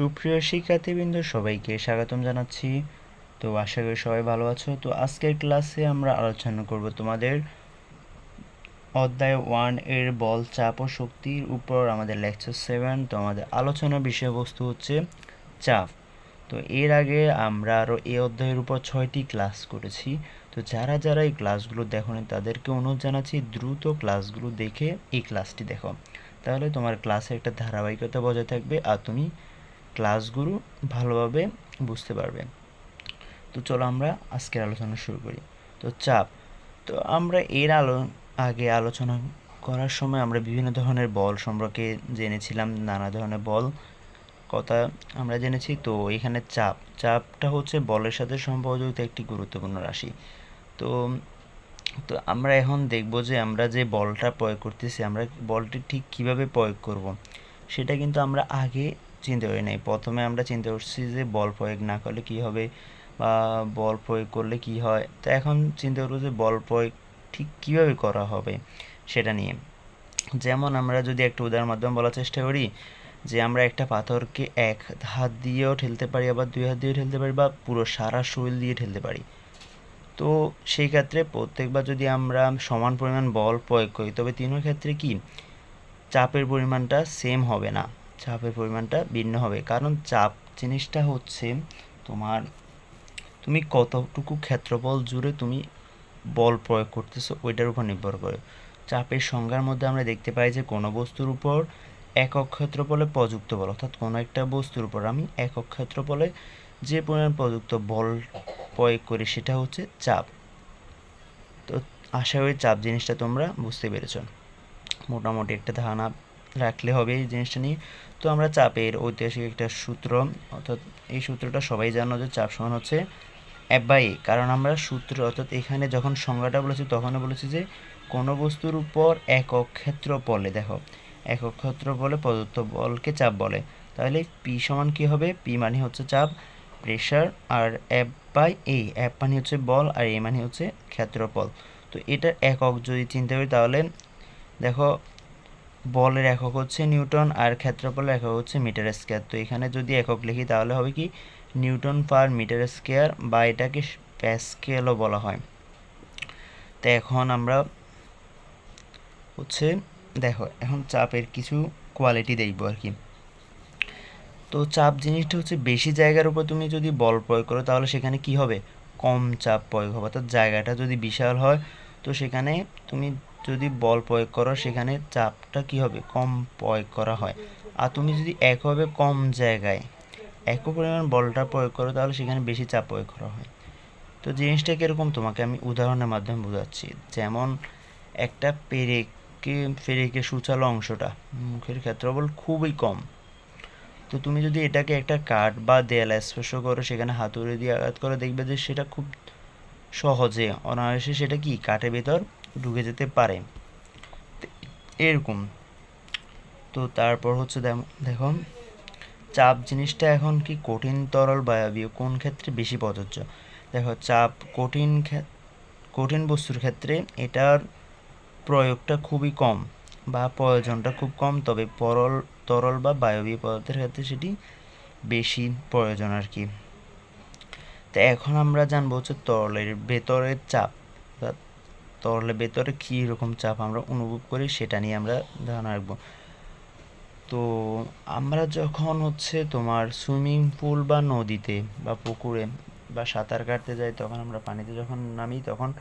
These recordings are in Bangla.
সুপ্রিয় শিক্ষার্থীবৃন্দ, সবাইকে স্বাগতম জানাচ্ছি। তো আশা করি সবাই ভালো আছো। তো আজকের ক্লাসে আমরা আলোচনা করব তোমাদের অধ্যায় ওয়ানের বল, চাপ ও শক্তির উপর। আমাদের লেকচার সেভেন, তো আমাদের আলোচনার বিষয়বস্তু হচ্ছে চাপ। তো এর আগে আমরা আরও এই অধ্যায়ের উপর ছয়টি ক্লাস করেছি। তো যারা যারা এই ক্লাসগুলো দেখোনি, তাদেরকে অনুরোধ জানাচ্ছি দ্রুত ক্লাসগুলো দেখে এই ক্লাসটি দেখো। তাহলে তোমার ক্লাসে একটা ধারাবাহিকতা বজায় থাকবে আর তুমি ক্লাসগুলো ভালোভাবে বুঝতে পারবে তো চলো আমরা আজকের আলোচনা শুরু করি। তো চাপ, তো আমরা এর আলো, আগে আলোচনা করার সময় আমরা বিভিন্ন ধরনের বল সম্পর্কে জেনেছিলাম, নানা ধরনের বল কথা আমরা জেনেছি। তো এখানে চাপ, চাপটা হচ্ছে বলের সাথে সম্পর্কিত একটি গুরুত্বপূর্ণ রাশি। তো তো আমরা এখন দেখব যে আমরা যে বলটা প্রয়োগ করতেছি, আমরা বলটি ঠিক কীভাবে প্রয়োগ করব, সেটা কিন্তু আমরা আগে চিন্তা করি নাই। প্রথমে আমরা চিন্তা করছি যে বল প্রয়োগ না করলে কি হবে বা বল প্রয়োগ করলে কি হয়। তো এখন চিন্তা করব যে বল প্রয়োগ ঠিক কীভাবে করা হবে সেটা নিয়ে। যেমন আমরা যদি একটা উদাহরণ মাধ্যমে বলার চেষ্টা করি যে আমরা একটা পাথরকে এক হাত দিয়েও ঠেলতে পারি, আবার দুই হাত দিয়েও ঠেলতে পারি বা পুরো সারা শরীর দিয়ে ঠেলতে পারি। তো সেই ক্ষেত্রে প্রত্যেকবার যদি আমরা সমান পরিমাণ বল প্রয়োগ করি, তবে তিনের ক্ষেত্রে কি? চাপের পরিমাণটা সেম হবে না। চাপের পরিমাণটা ভিন্ন হবে। কারণ চাপ জিনিসটা হচ্ছে তোমার তুমি কতটুকু ক্ষেত্রফল জুড়ে তুমি বল প্রয়োগ করতেছো ওইটার উপর নির্ভর করে। চাপের সংজ্ঞার মধ্যে আমরা দেখতে পাই যে কোনো বস্তুর উপর একক ক্ষেত্রফলে প্রযুক্ত বল, অর্থাৎ কোনো একটা বস্তুর উপর আমি একক ক্ষেত্রফলে যে পরিমাণ প্রযুক্ত বল প্রয়োগ করি সেটা হচ্ছে চাপ। তো আশা করি চাপ জিনিসটা তোমরা বুঝতে পেরেছ। মোটামুটি একটা ধারণা রাখলে হবে এই জিনিসটা নিয়ে। তো আমরা চাপের ঐতিহাসিক একটা সূত্র, অর্থাৎ এই সূত্রটা সবাই জানো যে চাপ সমান হচ্ছে এফ বাই এ কারণ আমরা সূত্র, অর্থাৎ এখানে যখন সংজ্ঞাটা বলেছি তখনও বলেছি যে কোনো বস্তুর উপর একক ক্ষেত্রফলে, দেখো, একক ক্ষেত্র বলে প্রদত্ত বলকে চাপ বলে। তাহলে পি সমান কী হবে? পি মানে হচ্ছে চাপ প্রেশার আর এফ বাই এ এফ মানে হচ্ছে বল, আর এ মানে হচ্ছে ক্ষেত্রফল। তো এটার একক যদি চিন্তা করি তাহলে, দেখো বলের একক হচ্ছে নিউটন আর ক্ষেত্রফলের একক হচ্ছে মিটার স্কোয়ার। তো এখানে যদি একক লিখি তাহলে হবে কি? নিউটন পার মিটার স্কোয়ার বা এটাকে প্যাসকেলও বলা হয়। তো এখন আমরা হচ্ছে, দেখো, এখন চাপের কিছু কোয়ালিটি দেখব আর কি। তো চাপ জিনিসটা হচ্ছে বেশি জায়গার উপর তুমি যদি বল প্রয়োগ করো তাহলে সেখানে কি হবে? কম চাপ প্রয়োগ হবে। অর্থাৎ জায়গাটা যদি বিশাল হয়, তো সেখানে তুমি যদি বল প্রয়োগ করো, সেখানে চাপটা কি হবে? কম প্রয়োগ করা হয়। আর তুমি যদি একভাবে কম জায়গায় এক পরিমাণ বলটা প্রয়োগ করো, তাহলে সেখানে বেশি চাপ প্রয়োগ করা হয়। তো জিনিসটা কীরকম? তোমাকে আমি উদাহরণের মাধ্যমে বোঝাচ্ছি। যেমন একটা পেরেকে পেরেকে সুচালো অংশটা মুখের ক্ষেত্রফল খুবই কম। তো তুমি যদি এটাকে একটা কাঠ বা দেয়ালে স্পর্শ করো, সেখানে হাতুড়ি দিয়ে আঘাত করে, দেখবে যে সেটা খুব সহজে অনায়াসে সেটা কি? কাঠের ভেতর ঢুকে যেতে পারে। এরকম। তো তারপর হচ্ছে দেখো চাপ জিনিসটা এখন কি কঠিন তরল বায়বীয়? কোন ক্ষেত্রে বেশি প্রযোজ্য? দেখো, চাপ কঠিন কঠিন বস্তুর ক্ষেত্রে এটার প্রয়োগটা খুবই কম বা প্রয়োজনটা খুব কম, তবে পরল, তরল বা বায়বীয় পদার্থের ক্ষেত্রে সেটি বেশি প্রয়োজন আর কি। তো এখন আমরা জানব হচ্ছে তরলের ভেতরের চাপ। তরলের ভেতরে কী রকম চাপ আমরা অনুভব করি সেটা নিয়ে আমরা ধারণা রাখব। তো আমরা যখন হচ্ছে তোমার সুইমিং পুল বা নদীতে বা পুকুরে বা সাঁতার কাটতে যাই তখন আমরা পানিতে যখন নামি তখন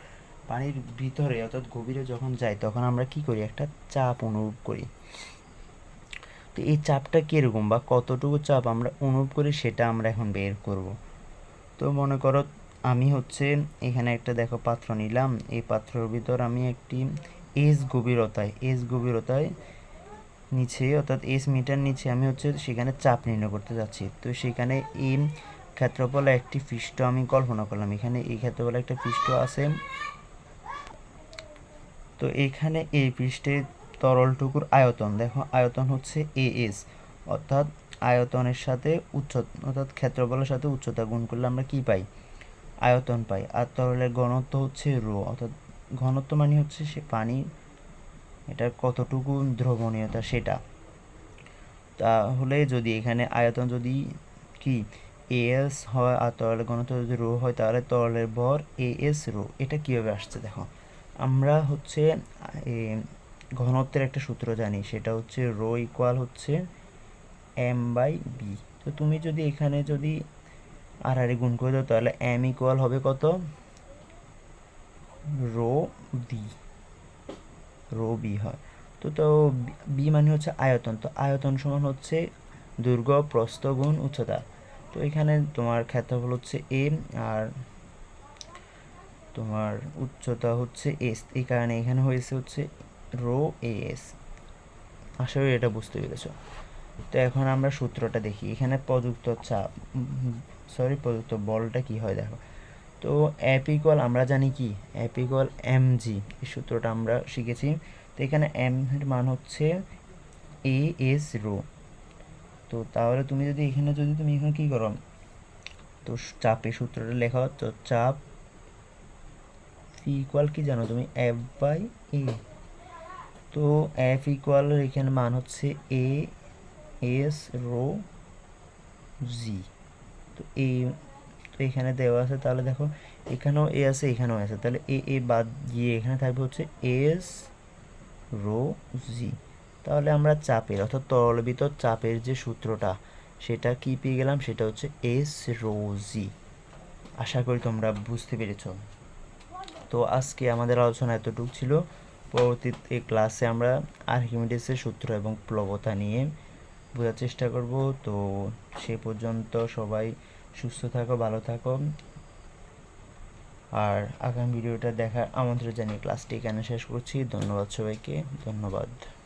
পানির ভিতরে অর্থাৎ গভীরে যখন যাই তখন আমরা কি করি? একটা চাপ অনুভব করি। তো এই চাপটা কীরকম বা কতটুকু চাপ আমরা অনুভব করি সেটা আমরা এখন বের করব। তো মনে করো আমি হচ্ছে এখানে একটা দেখো পাত্র নিলাম। এই পাত্রের ভিতর আমি একটি এস গভীরতায় এস গভীরতায় নিচে, অর্থাৎ এস মিটার নিচে আমি হচ্ছে সেখানে চাপ নির্ণয় করতে যাচ্ছি। তো সেখানে এই ক্ষেত্রফলে একটি পৃষ্ঠ আমি কল্পনা করলাম। এখানে এই ক্ষেত্রফলে একটা পৃষ্ঠ আছে। তো এখানে এই পৃষ্ঠে তরলটুকুর আয়তন, দেখো আয়তন হচ্ছে এ এস অর্থাৎ আয়তনের সাথে উচ্চ অর্থাৎ ক্ষেত্রফলের সাথে উচ্চতা গুণ করলে আমরা কি পাই? আয়তন পাই। আর তরলের ঘনত্ব হচ্ছে রো, অর্থাৎ ঘনত্ব মানে হচ্ছে সে পানি, এটার কতটুকু দ্রবণীয়তা সেটা। তাহলে যদি এখানে আয়তন যদি কি এস হয় আর তরলের ঘনত্ব যদি রো হয়, তাহলে তরলের ভর এ এস রো। এটা কীভাবে আসছে দেখো? আমরা হচ্ছে ঘনত্বের একটা সূত্র জানি, সেটা হচ্ছে রো ইকুয়াল হচ্ছে এম বাই বি তো তুমি যদি এখানে যদি আর আর গুণ করে দাও, তাহলে এম ইকুয়াল হবে কত? রো বি রো বি হয়। তো তো বি মানে হচ্ছে আয়তন, তো আয়তন সমান হচ্ছে দৈর্ঘ্য প্রস্থ গুণ উচ্চতা। তো এখানে তোমার ক্ষেত্রফল হচ্ছে এম আর তোমার উচ্চতা হচ্ছে এস এই কারণে এখানে হয়েছে হচ্ছে রো এ এস আশা করি এটা বুঝতে পেরেছ। তো এখন আমরা সূত্রটা দেখি, এখানে প্রযুক্ত চাপ সরি প্রযুক্ত বলটা কি হয় দেখো। তো অ্যাপ আমরা জানি কি? অ্যাপ ইকুয়াল এম জি এই সূত্রটা আমরা শিখেছি। তো এখানে এম এর মান হচ্ছে এ এস রো তো তাহলে তুমি যদি এখানে যদি তুমি এখানে কী করো? তো চাপের সূত্রটা লেখা তো চাপ ইকুয়াল কি জানো তুমি? এফ বাই এ তো এফ ইকুয়াল এখানে মান হচ্ছে এ এস রো জি তো এই তো এখানে দেওয়া আছে, তাহলে দেখো, এখানেও এ আছে, এখানেও আছে। তাহলে এ এ বাদ গিয়ে এখানে থাকবে হচ্ছে এস, রো, জি। তাহলে আমরা চাপের, অর্থাৎ তরল ভিতর চাপের যে সূত্রটা, সেটা কি পেয়ে গেলাম? সেটা হচ্ছে এস, রো, জি। আশা করি তোমরা বুঝতে পেরেছ। তো আজকে আমাদের আলোচনা এতটুকু ছিল। পরবর্তীতে ক্লাসে আমরা আর্কিমিডিসের সূত্র এবং প্লবতা নিয়ে বোঝার চেষ্টা করব। তো সে পর্যন্ত সবাই সুস্থ থাকো, ভালো থাকো। আর আগামী ভিডিওটা দেখার আমন্ত্রণ জানিয়ে ক্লাসটি এখানে শেষ করছি। ধন্যবাদ সবাইকে। ধন্যবাদ।